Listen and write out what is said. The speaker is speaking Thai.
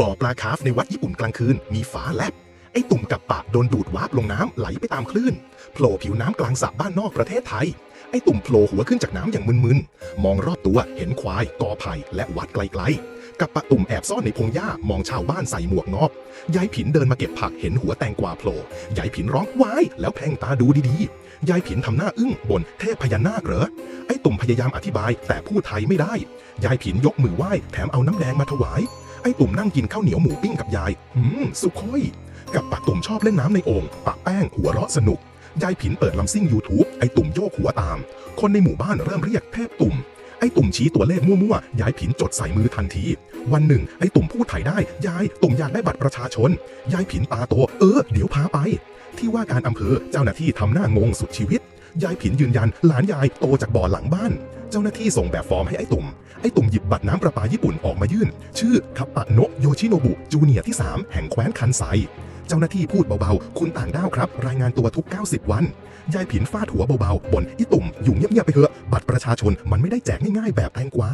บ่อปลาคาร์ฟในวัดญี่ปุ่นกลางคืน มีฟ้าแลบ ไอ้ตุ่มกับปะโดนดูดวาบลงน้ำไหลไปตามคลื่นโผล่ผิวน้ำกลางสระบ้านนอกประเทศไทย ไอ้ตุ่มโผล่หัวขึ้นจากน้ำอย่างมึนๆ มองรอบตัวเห็นควายกอไผ่และวัดไกลๆ กับปะตุ่มแอบซ่อนในพงหญ้ามองชาวบ้านใส่หมวกงอบยายผินเดินมาเก็บผักเห็นหัวแตงกวาโผล่ยายผินร้องว้ายแล้วแพ่งตาดูดีๆ ยายผินทำหน้าอึ้งบนเทพพญานาคเหรอไอ้ตุ่มพยายามอธิบายแต่พูดไทยไม่ได้ ยายผินยกมือไหว้แถมเอาน้ำแดงมาถวาย อ้ตุ่มนั่งกินข้าวเหนียวหมูปิ้งกับยาย อืม สุโคยกับปะตุ่มชอบเล่นน้ำในโอ่งปะแป้งหัวเราะสนุก ยายผินเปิดลำซิ่ง YouTube ไอ้ตุ่มโยกหัวตาม คนในหมู่บ้านเริ่มเรียกเทพตุ่ม ไอ้ตุ่มชี้ตัวเลขมั่วๆ ยายผินจดใส่มือทันที วันหนึ่ง ไอ้ตุ่มพูดไถ่ได้ ยาย ตุ่มอยากได้บัตรประชาชน ยายผินตาโต เออ เดี๋ยวพาไป ที่ว่าการอำเภอ เจ้าหน้าที่ทำหน้างงสุดชีวิต ยายผินยืนยัน หลานยายโตจากบ่อหลังบ้าน เจ้าหน้าที่ส่งแบบฟอร์มให้ไอ้ตุ่ม ไอ้ตุ่มหยิบบัตรน้ำประปาญี่ปุ่นออกมายื่น ชื่อคัปปะโนะโยชิโนบุจูเนียร์ที่ 3 แห่งแคว้นคันไซเจ้าหน้าที่พูดเบาๆ คุณต่างด้าวครับ รายงานตัวทุก 90 วัน ยายผินฟาดหัวเบาๆบ่นอีตุ่มอยู่เงียบๆไปเถอะ บัตรประชาชนมันไม่ได้แจกง่ายๆแบบแตงกวา